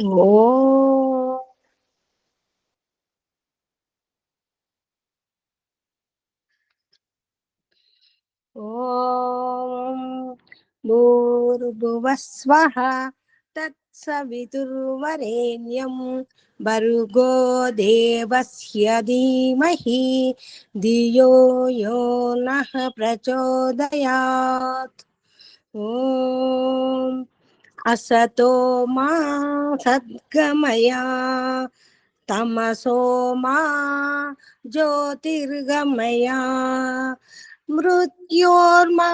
ఓ ఓం భూర్భువస్వః తత్సవితుర్వరేణ్యం భర్గో దేవస్య ధీమహి ధియో యో నః ప్రచోదయాత్ ఓం అసతో మా సద్గమయా తమసో మా జ్యోతిర్గమయా మృత్యోర్మా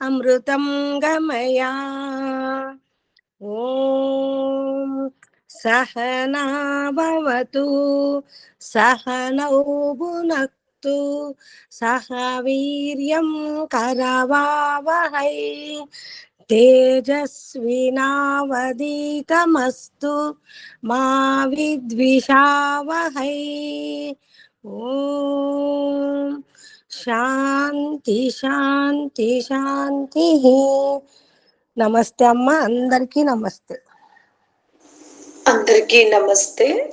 అమృతం గమయా. ఓం సహనా సహనౌ భునక్తు సహ వీర్యం కరవావహై తేజస్వినావదీతమస్తు మా విద్విషావహై. ఓం శాంతి శాంతి శాంతి. నమస్తే అమ్మ అందరికీ నమస్తే. అందరికీ నమస్తే.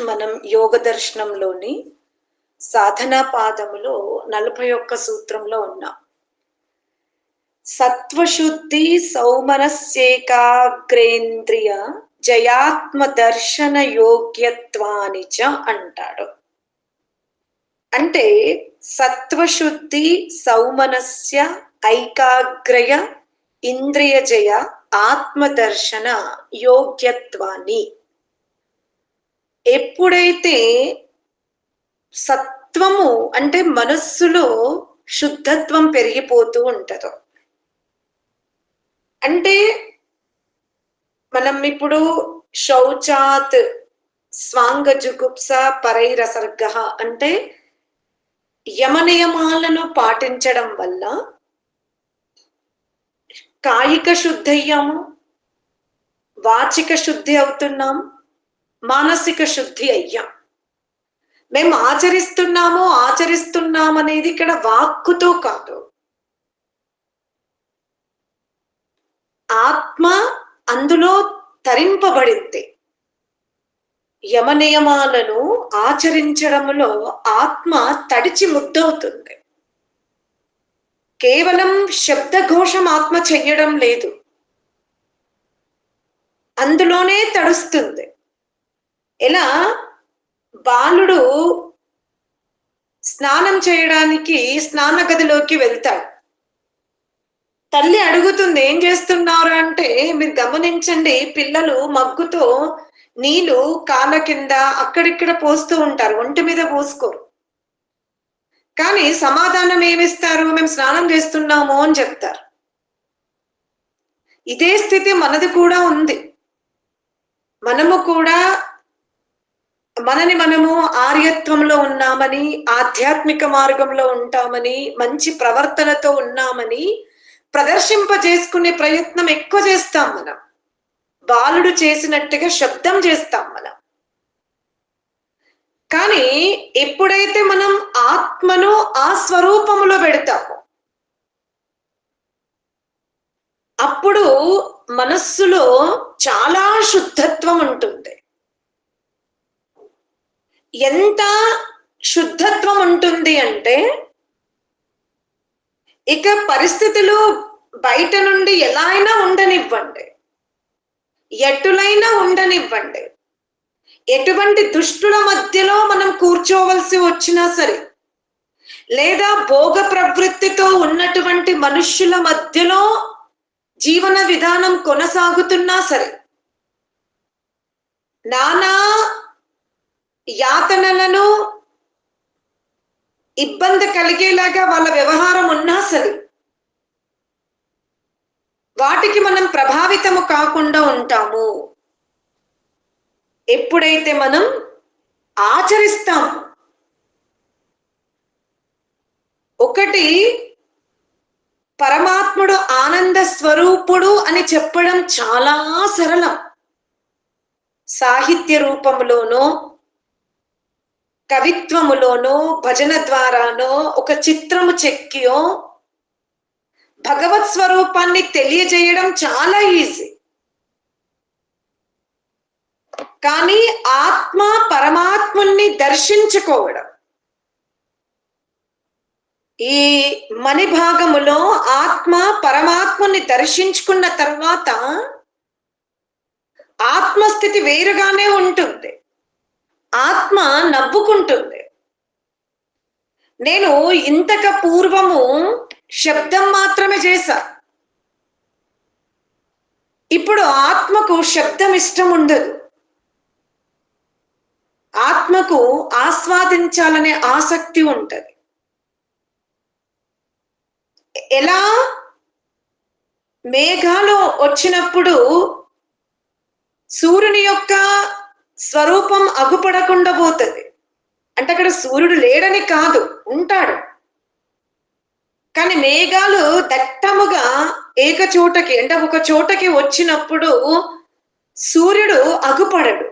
మనం యోగ దర్శనంలోని సాధనా పాదములో నలభై ఒక్క సూత్రంలో ఉన్నాం. సత్వశుద్ధి సౌమనస్యేకాగ్రేంద్రియ జయాత్మ దర్శన యోగ్యత్వాని చ అంటాడు. అంటే సత్వశుద్ధి సౌమనస్య ఐకాగ్రయ ఇంద్రియ జయ ఆత్మదర్శన యోగ్యత్వాన్ని ఎప్పుడైతే సత్వము అంటే మనస్సులో శుద్ధత్వం పెరిగిపోతూ ఉంటుందో అంటే మనం ఇప్పుడు శౌచాత్ స్వాంగ జుగుప్స పరైరసర్గ అంటే యమనియమాలను పాటించడం వల్ల కాయిక శుద్ధి అయ్యాము వాచిక శుద్ధి అవుతున్నాం మానసిక శుద్ధి అయ్యాం. మేము ఆచరిస్తున్నాము ఆచరిస్తున్నాం అనేది ఇక్కడ వాక్కుతో కాదు. ఆత్మ అందులో తరింపబడింది. యమ నియమాలను ఆచరించడంలో ఆత్మ తడిచి ముద్దవుతుంది. కేవలం శబ్దఘోషం ఆత్మ చెయ్యడం లేదు. అందులోనే తడుస్తుంది. ఎలా? బాలుడు స్నానం చేయడానికి స్నాన గదిలోకి వెళ్తాడు. తల్లి అడుగుతుంది ఏం చేస్తున్నారు? అంటే మీరు గమనించండి పిల్లలు మగ్గుతో నీళ్ళు కాళ్ళ కింద అక్కడిక్కడ పోస్తూ ఉంటారు ఒంటి మీద పోసుకోరు. కానీ సమాధానం ఏమిస్తారు? మేము స్నానం చేస్తున్నాము అని చెప్తారు. ఇదే స్థితి మనది కూడా ఉంది. మనము కూడా మనని మనము ఆర్యత్వంలో ఉన్నామని ఆధ్యాత్మిక మార్గంలో ఉంటామని మంచి ప్రవర్తనతో ఉన్నామని ప్రదర్శింపజేసుకునే ప్రయత్నం ఎక్కువ చేస్తాం మనం. బాలుడు చేసినట్టుగా శబ్దం చేస్తాం మనం. కానీ ఎప్పుడైతే మనం ఆత్మను ఆ స్వరూపములో పెడతామో అప్పుడు మనస్సులో చాలా శుద్ధత్వం ఉంటుంది. ఎంత శుద్ధత్వం ఉంటుంది అంటే ఇక పరిస్థితులు బయట నుండి ఎలా అయినా ఉండనివ్వండి. ఎటులైనా ఉండనివ్వండి. ఎటువంటి దుష్టుల మధ్యలో మనం కూర్చోవలసి వచ్చినా సరే లేదా భోగ ప్రవృత్తితో ఉన్నటువంటి మనుష్యుల మధ్యలో జీవన విధానం కొనసాగుతున్నా సరే నానా యాతనలను ఇబ్బంది కలిగేలాగా వాళ్ళ వ్యవహారం ఉన్నా సరే వాటికి మనం ప్రభావితము కాకుండా ఉంటాము. ఎప్పుడైతే మనం ఆచరిస్తాం ఒకటి పరమాత్ముడు ఆనంద స్వరూపుడు అని చెప్పడం చాలా సరళం. సాహిత్య రూపంలోనో కవిత్వములోనో భజన ద్వారానో ఒక చిత్రము చెక్కియో భగవత్ స్వరూపాన్ని తెలియజేయడం చాలా ఈజీ. కానీ ఆత్మ పరమాత్ముని దర్శించుకోవడం. ఈ మణి భాగములో ఆత్మ పరమాత్ముని దర్శించుకున్న తర్వాత ఆత్మస్థితి వేరుగానే ఉంటుంది. ఆత్మ నవ్వుకుంటుంది. నేను ఇంతక పూర్వము శబ్దం మాత్రమే చేశా. ఇప్పుడు ఆత్మకు శబ్దం ఇష్టం ఉండదు. ఆత్మకు ఆస్వాదించాలనే ఆసక్తి ఉంటుంది. ఎలా? మేఘాలు వచ్చినప్పుడు సూర్యుని యొక్క స్వరూపం అగుపడకుండా పోతుంది. అంటే అక్కడ సూర్యుడు లేడని కాదు ఉంటాడు. కానీ మేఘాలు దట్టముగా ఏకచోటకి అంటే ఒక చోటకి వచ్చినప్పుడు సూర్యుడు అగుపడడు.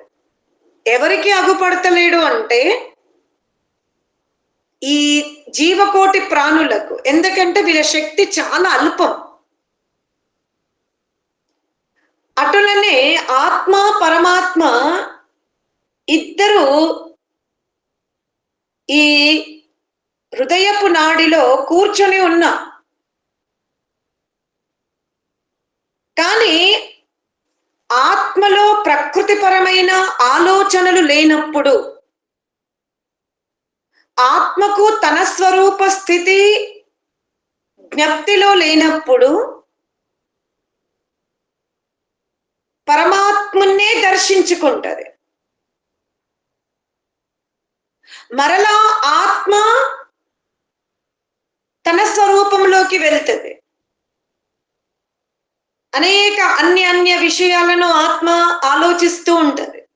ఎవరికి అగుపడతలేడు అంటే ఈ జీవకోటి ప్రాణులకు. ఎందుకంటే వీళ్ళ శక్తి చాలా అల్పం. అటులనే ఆత్మ పరమాత్మ ఇద్దరు ఈ హృదయపు నాడిలో కూర్చొని ఉన్నా. కానీ ఆత్మలో ప్రకృతిపరమైన ఆలోచనలు లేనప్పుడు ఆత్మకు తన స్వరూప స్థితి జ్ఞప్తిలో లేనప్పుడు పరమాత్మున్నే దర్శించుకుంటది. మరలా ఆత్మ తన స్వరూపంలోకి వెళ్తుంది. అనేక అన్య అన్య విషయాలను ఆత్మ ఆలోచిస్తూ ఉంటుంది.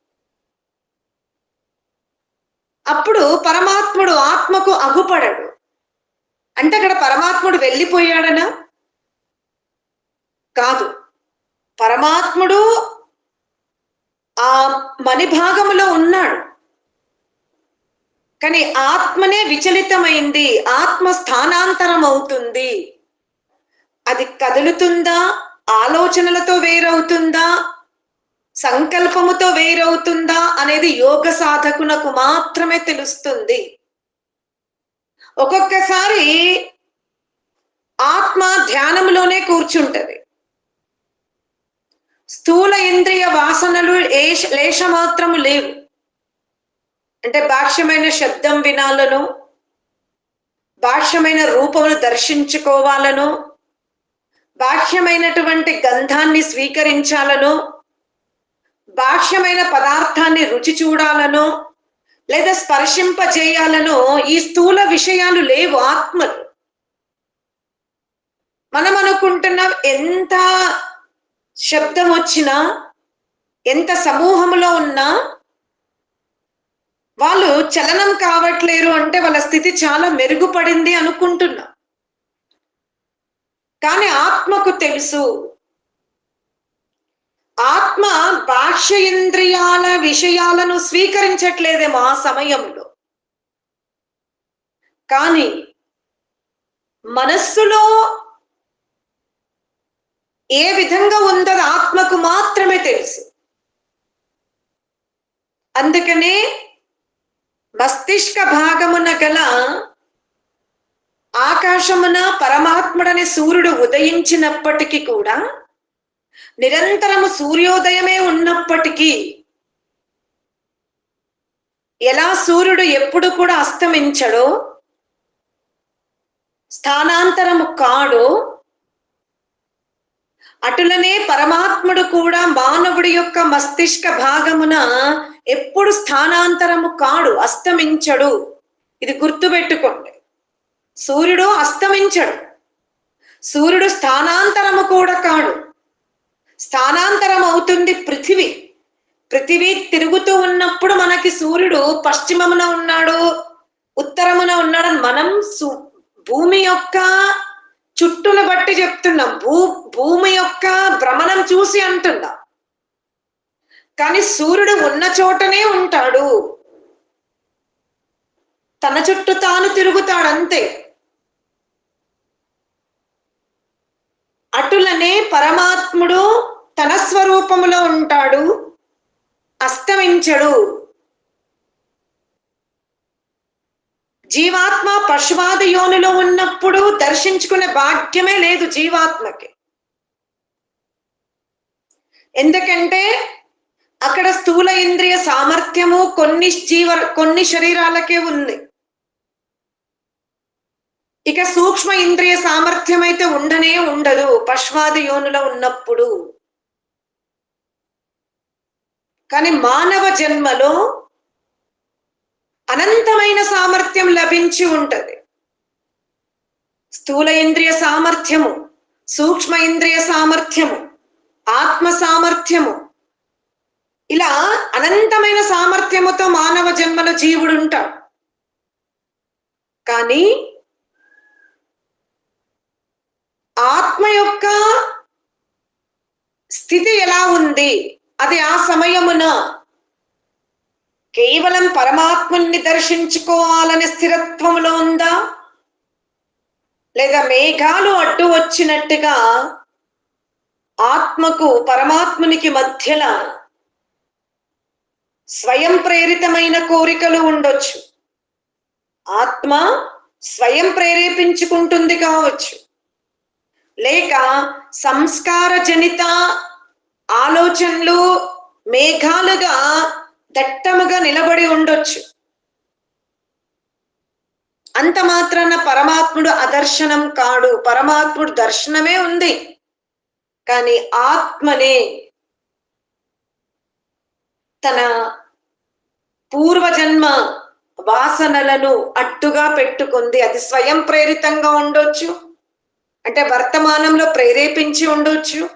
అప్పుడు పరమాత్ముడు ఆత్మకు అగుపడడు. అంటే అక్కడ పరమాత్ముడు వెళ్ళిపోయాడనా? కాదు. పరమాత్ముడు ఆ మణి భాగంలో ఉన్నాడు. కానీ ఆత్మనే విచలితమైంది ఆత్మ స్థానాంతరం అవుతుంది. అది కదులుతుందా? ఆలోచనలతో వేరవుతుందా? సంకల్పముతో వేరవుతుందా? అనేది యోగ సాధకునకు మాత్రమే తెలుస్తుంది. ఒక్కొక్కసారి ఆత్మ ధ్యానంలోనే కూర్చుంటది. స్థూల ఇంద్రియ వాసనలు ఏష లేశ మాత్రము లేవు. అంటే భాష్యమైన శబ్దం వినాలను భాష్యమైన రూపమును దర్శించుకోవాలను బాహ్యమైనటువంటి గంధాన్ని స్వీకరించాలను బాహ్యమైన పదార్థాన్ని రుచి చూడాలను లేదా స్పర్శింపజేయాలను. ఈ స్థూల విషయాలు లేవు ఆత్మలు. మనం అనుకుంటున్నాం ఎంత శబ్దం వచ్చినా ఎంత సమూహంలో ఉన్నా వాళ్ళు చలనం కావట్లేరు అంటే వాళ్ళ స్థితి చాలా మెరుగుపడింది అనుకుంటున్నా. కానీ ఆత్మకు తెలుసు. ఆత్మ బాహ్య ఇంద్రియాల విషయాలను స్వీకరించట్లేదేమో ఆ సమయంలో. కానీ మనస్సులో ఏ విధంగా ఉందో ఆత్మకు మాత్రమే తెలుసు. అందుకనే మస్తిష్క భాగమున గల ఆకాశమున పరమాత్ముడని సూర్యుడు ఉదయించినప్పటికీ కూడా నిరంతరము సూర్యోదయమే ఉన్నప్పటికీ ఎలా సూర్యుడు ఎప్పుడు కూడా అస్తమించడో స్థానాంతరము కాడో అటులనే పరమాత్ముడు కూడా మానవుడి యొక్క మస్తిష్క భాగమున ఎప్పుడు స్థానాంతరము కాడు అస్తమించడు. ఇది గుర్తుపెట్టుకోండి. సూర్యుడు అస్తమించడు. సూర్యుడు స్థానాంతరము కూడా కాడు. స్థానాంతరం అవుతుంది పృథివీ. పృథివీ తిరుగుతూ ఉన్నప్పుడు మనకి సూర్యుడు పశ్చిమమున ఉన్నాడు ఉత్తరమున ఉన్నాడని మనం భూమి యొక్క చుట్టును బట్టి చెప్తున్నాం. భూ భూమి యొక్క భ్రమణం చూసి అంటున్నాం. కానీ సూర్యుడు ఉన్న చోటనే ఉంటాడు. తన చుట్టూ తాను తిరుగుతాడు అంతే అటులనే పరమాత్ముడు తన స్వరూపములో ఉంటాడు. అస్తమించడు. జీవాత్మ పశువాద యోనిలో ఉన్నప్పుడు దర్శించుకునే భాగ్యమే లేదు జీవాత్మకి. ఎందుకంటే స్థూల ఇంద్రియ సామర్థ్యము కొన్ని జీవ కొన్ని శరీరాలకే ఉంది. ఇక సూక్ష్మ ఇంద్రియ సామర్థ్యం అయితే ఉండనే ఉండదు. పశ్వాది యోనులో ఉన్నప్పుడు. కానీ మానవ జన్మలో అనంతమైన సామర్థ్యం లభించి ఉంటది. స్థూల ఇంద్రియ సామర్థ్యము సూక్ష్మ ఇంద్రియ సామర్థ్యము ఆత్మ సామర్థ్యము ఇలా అనంతమైన సామర్థ్యముతో మానవ జన్మలో జీవుడు ఉంటాడు. కానీ ఆత్మ యొక్క స్థితి ఎలా ఉంది? అది ఆ సమయమున కేవలం పరమాత్మని దర్శించుకోవాలనే స్థిరత్వంలో ఉందా? లేదా మేఘాలు అడ్డు వచ్చినట్టుగా ఆత్మకు పరమాత్మునికి మధ్యలో స్వయం ప్రేరితమైన కోరికలు ఉండొచ్చు. ఆత్మ స్వయం ప్రేరేపించుకుంటుంది కావచ్చు. లేక సంస్కార జనిత ఆలోచనలు మేఘాలుగా దట్టముగా నిలబడి ఉండొచ్చు. అంత మాత్రాన పరమాత్ముడు అదర్శనం కాడు. పరమాత్ముడు దర్శనమే ఉంది. కానీ ఆత్మనే తన పూర్వజన్మ వాసనలను అట్టుగా పెట్టుకుంది. అది స్వయం ప్రేరితంగా ఉండొచ్చు. అంటే వర్తమానంలో ప్రేరేపించి ఉండొచ్చు.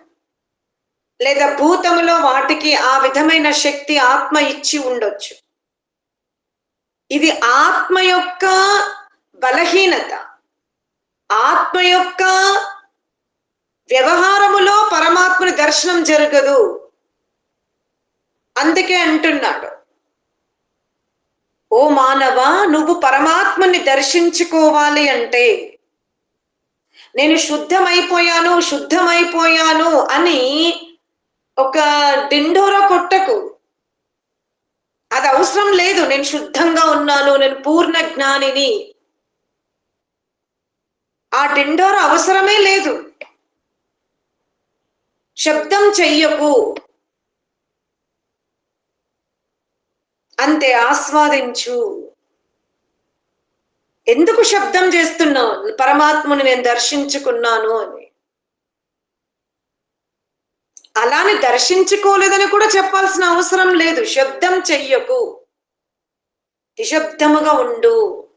లేదా భూతములో వాటికి ఆ విధమైన శక్తి ఆత్మ ఇచ్చి ఉండొచ్చు. ఇది ఆత్మ యొక్క బలహీనత. ఆత్మ యొక్క వ్యవహారములో పరమాత్మని దర్శనం జరగదు. అందుకే అంటున్నాడు. ఓ మానవ నువ్వు పరమాత్మని దర్శించుకోవాలి అంటే నేను శుద్ధమైపోయాను శుద్ధమైపోయాను అని ఒక డిండోరా కొట్టకు. అది అవసరం లేదు నేను శుద్ధంగా ఉన్నాను నేను పూర్ణ జ్ఞానిని. ఆ డిండోర అవసరమే లేదు. శబ్దం చెయ్యకు అంతే ఆస్వాదించు. ఎందుకు శబ్దం చేస్తున్నావు? పరమాత్మను నేను దర్శించుకున్నాను అని. అలాని దర్శించుకోలేదని కూడా చెప్పాల్సిన అవసరం లేదు. శబ్దం చెయ్యకు. నిశ్శబ్దముగా ఉండు.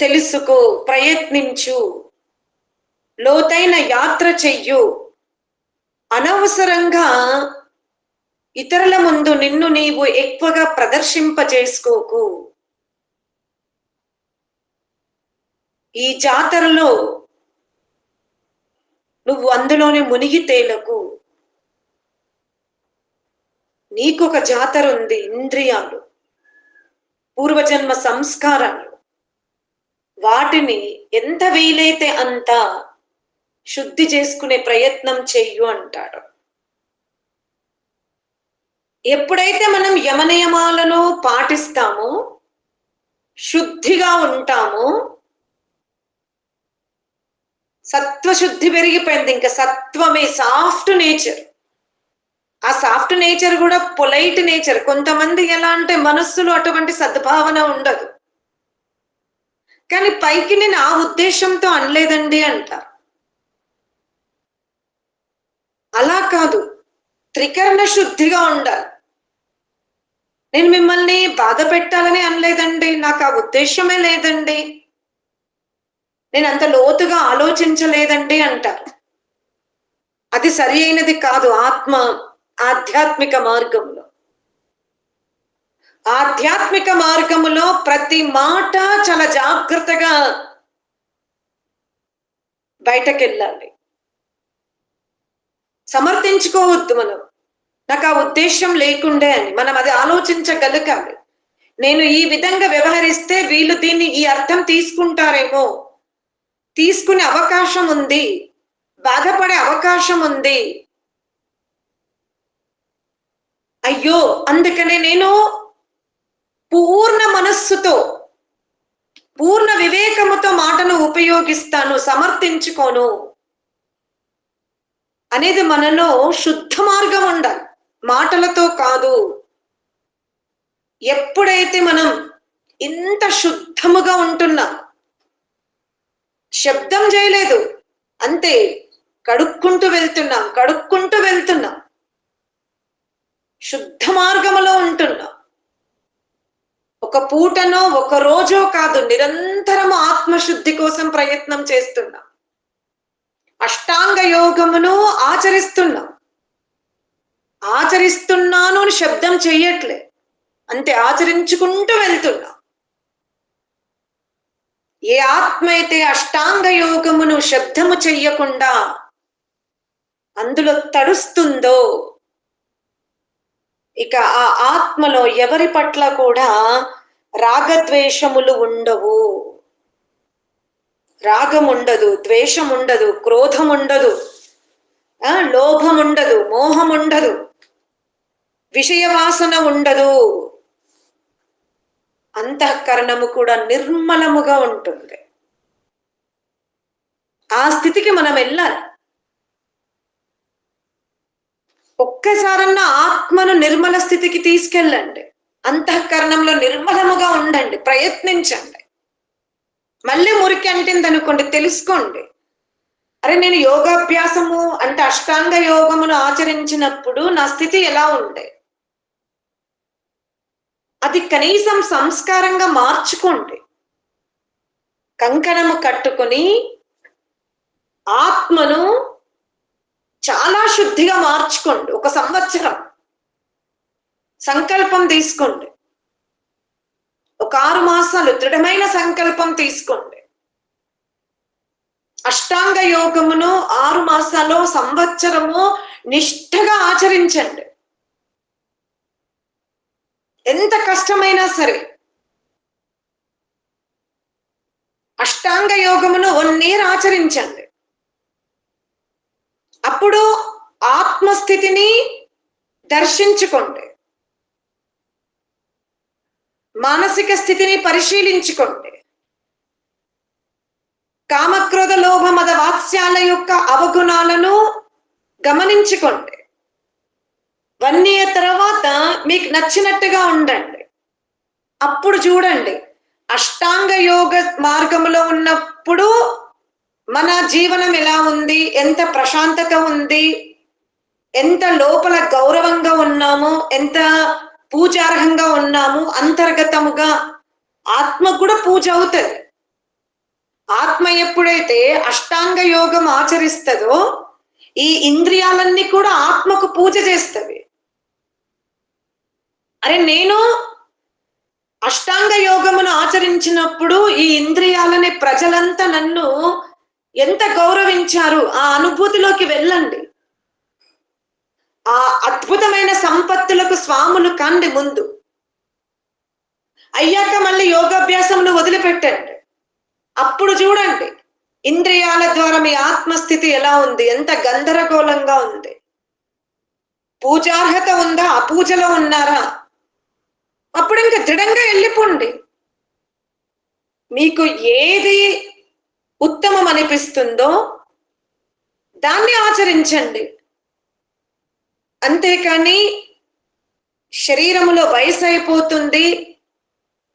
తెలుసుకో ప్రయత్నించు. లోతైన యాత్ర చెయ్యు. అనవసరంగా ఇతరుల ముందు నిన్ను నీవు ఎక్కువగా ప్రదర్శింపజేసుకోకు. ఈ జాతరలో నువ్వు అందులోనే మునిగి తేలకు. నీకొక జాతర ఉంది ఇంద్రియాలు పూర్వజన్మ సంస్కారాలు. వాటిని ఎంత వీలైతే అంత శుద్ధి చేసుకునే ప్రయత్నం చెయ్యు అంటాడు ఎప్పుడైతే మనం యమనియమాలను పాటిస్తామో శుద్ధిగా ఉంటామో సత్వశుద్ధి పెరిగిపోయింది. ఇంకా సత్వమే సాఫ్ట్ నేచర్ ఆ సాఫ్ట్ నేచర్ కూడా పొలైట్ నేచర్ కొంతమంది ఎలా అంటే మనస్సులో అటువంటి సద్భావన ఉండదు. కానీ పైకి నేను ఆ ఉద్దేశంతో అనలేదండి అంటారు అలా కాదు. త్రికరణ శుద్ధిగా ఉండాలి. నేను మిమ్మల్ని బాధ పెట్టాలని అనలేదండి. నాకు ఆ ఉద్దేశమే లేదండి. నేను అంత లోతుగా ఆలోచించలేదండి అంటారు అది సరి అయినది కాదు ఆత్మ ఆధ్యాత్మిక మార్గంలో. ఆధ్యాత్మిక మార్గములో ప్రతి మాట చాలా జాగ్రత్తగా బయటకెళ్ళాలి. సమర్థించుకోవద్దు మనం. నాకు ఆ ఉద్దేశం లేకుండే అని మనం అది ఆలోచించగలగాలి నేను ఈ విధంగా వ్యవహరిస్తే వీళ్ళు దీన్ని ఈ అర్థం తీసుకుంటారేమో. తీసుకునే అవకాశం ఉంది. బాధపడే అవకాశం ఉంది. అయ్యో అందుకనే నేను పూర్ణ మనస్సుతో పూర్ణ వివేకముతో మాటను ఉపయోగిస్తాను సమర్థించుకోను. అనేది మనలో శుద్ధ మార్గం ఉండాలి. మాటలతో కాదు. ఎప్పుడైతే మనం ఇంత శుద్ధముగా ఉంటున్నా శబ్దం చేయలేదు అంతే కడుక్కుంటూ వెళ్తున్నాం కడుక్కుంటూ వెళ్తున్నాం శుద్ధ మార్గములో ఉంటున్నాం. ఒక పూటనో ఒక రోజో కాదు నిరంతరం ఆత్మశుద్ధి కోసం ప్రయత్నం చేస్తున్నాం. అష్టాంగ యోగమును ఆచరిస్తున్నాం. ఆచరిస్తున్నాను అని శబ్దం చెయ్యట్లే. అంతే ఆచరించుకుంటూ వెళ్తున్నా. ఏ ఆత్మ అయితే అష్టాంగ యోగమును శబ్దము చెయ్యకుండా అందులో తడుస్తుందో ఇక ఆ ఆత్మలో ఎవరి పట్ల కూడా రాగద్వేషములు ఉండవు. రాగం ఉండదు ద్వేషం ఉండదు క్రోధం ఉండదు. లోభం ఉండదు మోహం ఉండదు. విషయవాసన ఉండదు. అంతఃకరణము కూడా నిర్మలముగా ఉంటుంది. ఆ స్థితికి మనం వెళ్ళాలి. ఒక్కసారన్నా ఆత్మను నిర్మల స్థితికి తీసుకెళ్ళండి. అంతఃకరణంలో నిర్మలముగా ఉండండి. ప్రయత్నించండి. మళ్ళీ మురికి అంటింది అనుకోండి తెలుసుకోండి. అరే నేను యోగాభ్యాసము అంటే అష్టాంగ యోగమును ఆచరించినప్పుడు నా స్థితి ఎలా ఉండే? అది కనీసం సంస్కారంగా మార్చుకోండి. కంకణము కట్టుకొని ఆత్మను చాలా శుద్ధిగా మార్చుకోండి. ఒక సంవత్సరం సంకల్పం తీసుకోండి. ఒక ఆరు మాసాలు దృఢమైన సంకల్పం తీసుకోండి. అష్టాంగ యోగమును ఆరు మాసాలు సంవత్సరము నిష్ఠగా ఆచరించండి. ఎంత కష్టమైనా సరే అష్టాంగ యోగమును వన్ ఇయర్ ఆచరించండి. అప్పుడు ఆత్మస్థితిని దర్శించుకోండి. మానసిక స్థితిని పరిశీలించుకోండి. కామక్రోధ లోభ మద వాత్స్యాల యొక్క అవగుణాలను గమనించుకోండి. వన్ ఇయర్ తర్వాత మీకు నచ్చినట్టుగా ఉండండి. అప్పుడు చూడండి. అష్టాంగ యోగ మార్గంలో ఉన్నప్పుడు మన జీవనం ఎలా ఉంది? ఎంత ప్రశాంతత ఉంది? ఎంత లోపల గౌరవంగా ఉన్నాము? ఎంత పూజార్హంగా ఉన్నాము? అంతర్గతముగా ఆత్మ కూడా పూజ అవుతుంది. ఆత్మ ఎప్పుడైతే అష్టాంగ యోగం ఆచరిస్తుందో ఈ ఇంద్రియాలన్నీ కూడా ఆత్మకు పూజ చేస్తవి. అరే నేను అష్టాంగ యోగమును ఆచరించినప్పుడు ఈ ఇంద్రియాలని ప్రజలంతా నన్ను ఎంత గౌరవించారు ఆ అనుభూతిలోకి వెళ్ళండి. ఆ అద్భుతమైన సంపత్తులకు స్వాములు కండి ముందు. అయ్యాక మళ్ళీ యోగాభ్యాసమును వదిలిపెట్టండి. అప్పుడు చూడండి ఇంద్రియాల ద్వారా మీ ఆత్మస్థితి ఎలా ఉంది ఎంత గందరగోళంగా ఉంది. పూజార్హత ఉందా? అపూజలో ఉన్నారా? అప్పుడు ఇంకా దృఢంగా వెళ్ళిపోండి. మీకు ఏది ఉత్తమం అనిపిస్తుందో దాన్ని ఆచరించండి. అంతేకాని శరీరములో వయసు అయిపోతుంది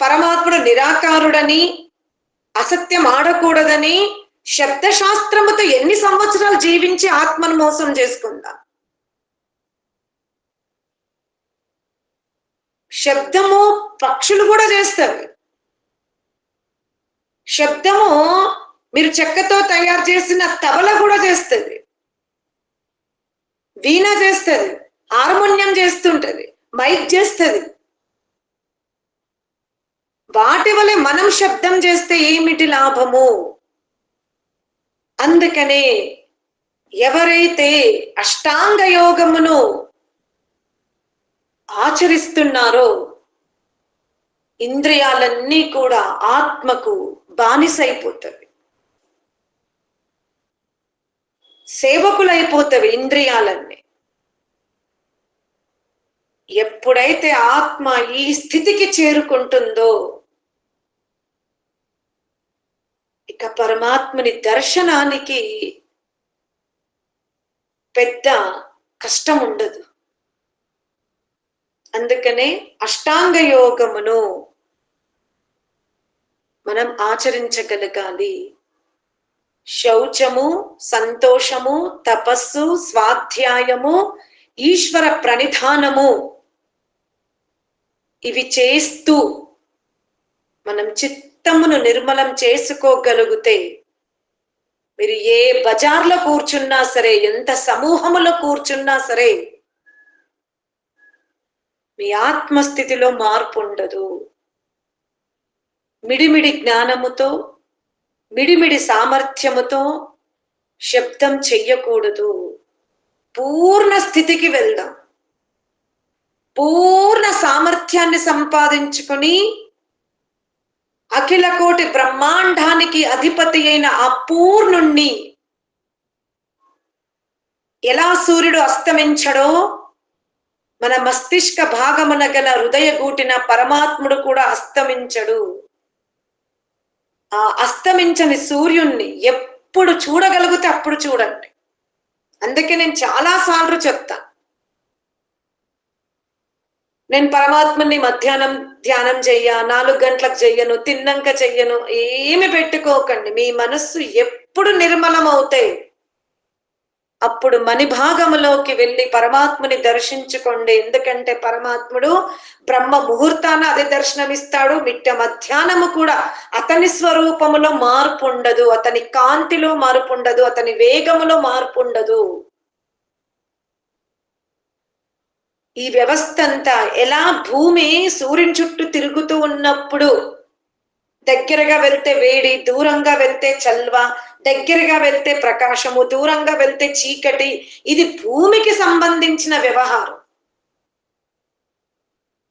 పరమాత్ముడు నిరాకారుడని అసత్యం ఆడకూడదని శబ్దశాస్త్రముతో ఎన్ని సంవత్సరాలు జీవించి ఆత్మను మోసం చేసుకుందాం? శబ్దము పక్షులు కూడా చేస్తారు. శబ్దము మీరు చెక్కతో తయారు చేసిన తబల కూడా చేస్తుంది. వీణ చేస్తుంది హార్మోనియం చేస్తుంటది మైక్ చేస్తుంది. వాటి వలె మనం శబ్దం చేస్తే ఏమిటి లాభము? అందుకనే ఎవరైతే అష్టాంగ యోగమును ఆచరిస్తున్నారో ఇంద్రియాలన్నీ కూడా ఆత్మకు బానిసైపోతవి. సేవకులైపోతవి ఇంద్రియాలన్నీ. ఎప్పుడైతే ఆత్మ ఈ స్థితికి చేరుకుంటుందో ఇక పరమాత్మని దర్శనానికి పెద్ద కష్టం ఉండదు అందుకనే అష్టాంగ యోగమును మనం ఆచరించగలగాలి. శౌచము సంతోషము తపస్సు స్వాధ్యాయము ఈశ్వర ప్రణిధానము ఇవి చేస్తూ మనం చిత్తమును నిర్మలం చేసుకోగలిగితే మీరు ఏ బజార్లో కూర్చున్నా సరే ఎంత సమూహములో కూర్చున్నా సరే మీ ఆత్మస్థితిలో మార్పు ఉండదు. మిడిమిడి జ్ఞానముతో మిడిమిడి సామర్థ్యముతో శబ్దం చెయ్యకూడదు. పూర్ణ స్థితికి వెళ్దాం. పూర్ణ సామర్థ్యాన్ని సంపాదించుకొని అఖిల కోటి బ్రహ్మాండానికి అధిపతి అయిన ఆ పూర్ణుణ్ణి ఎలా సూర్యుడు అస్తమించడో మన మస్తిష్క భాగమున గల హృదయ గూటిన పరమాత్ముడు కూడా అస్తమించడు. ఆ అస్తమించని సూర్యుణ్ణి ఎప్పుడు చూడగలిగితే అప్పుడు చూడండి. అందుకే నేను చాలా సార్లు చెప్తా. నేను పరమాత్మని మధ్యాహ్నం ధ్యానం చెయ్య నాలుగు గంటలకు చెయ్యను తిన్నాక చెయ్యను ఏమి పెట్టుకోకండి. మీ మనస్సు ఎప్పుడు నిర్మలం అవుతాయి అప్పుడు మణిభాగములోకి వెళ్ళి పరమాత్ముని దర్శించుకోండి. ఎందుకంటే పరమాత్ముడు బ్రహ్మ ముహూర్తాన అదే దర్శనమిస్తాడు. మిట్ట మధ్యాహ్నము కూడా అతని స్వరూపములో మార్పు ఉండదు అతని కాంతిలో మార్పు ఉండదు అతని వేగములో మార్పు ఉండదు ఈ వ్యవస్థ అంతా ఎలా భూమి సూర్యుని చుట్టూ తిరుగుతూ ఉన్నప్పుడు దగ్గరగా వెళ్తే వేడి దూరంగా వెళ్తే చల్వ దగ్గరగా వెళ్తే ప్రకాశము దూరంగా వెళ్తే చీకటి ఇది భూమికి సంబంధించిన వ్యవహారం.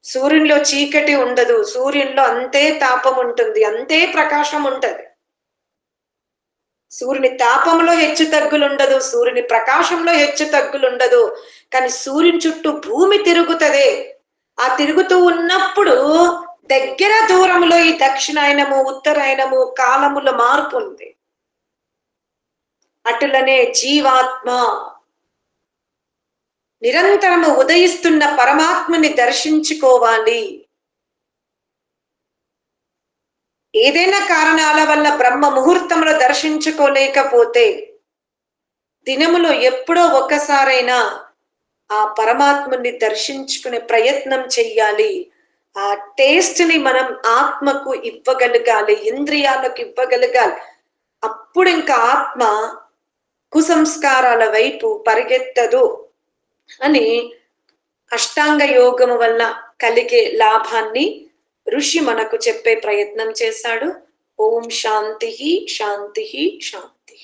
సూర్యునిలో చీకటి ఉండదు సూర్యునిలో అంతే తాపం ఉంటుంది అంతే ప్రకాశం ఉంటుంది. సూర్యుని తాపంలో హెచ్చు తగ్గులు ఉండదు సూర్యుని ప్రకాశంలో హెచ్చు తగ్గులు ఉండదు కానీ సూర్యుని చుట్టూ భూమి తిరుగుతుంది. ఆ తిరుగుతూ ఉన్నప్పుడు దగ్గర దూరంలో ఈ దక్షిణాయనము ఉత్తరాయనము కాలముల మార్పు ఉంది. అటులనే జీవాత్మ నిరంతరము ఉదయిస్తున్న పరమాత్మని దర్శించుకోవాలి. ఏదైనా కారణాల వల్ల బ్రహ్మ ముహూర్తంలో దర్శించుకోలేకపోతే దినములో ఎప్పుడో ఒక్కసారైనా ఆ పరమాత్మని దర్శించుకునే ప్రయత్నం చెయ్యాలి. ఆ టేస్ట్ని మనం ఆత్మకు ఇవ్వగలగాలి ఇంద్రియాలకు ఇవ్వగలగాలి. అప్పుడు ఇంకా ఆత్మ కుసంస్కారాల వైపు పరిగెత్తదు అని అష్టాంగ యోగము వల్ల కలిగే లాభాన్ని ఋషి మనకు చెప్పే ప్రయత్నం చేశాడు. ఓం శాంతి శాంతి శాంతి.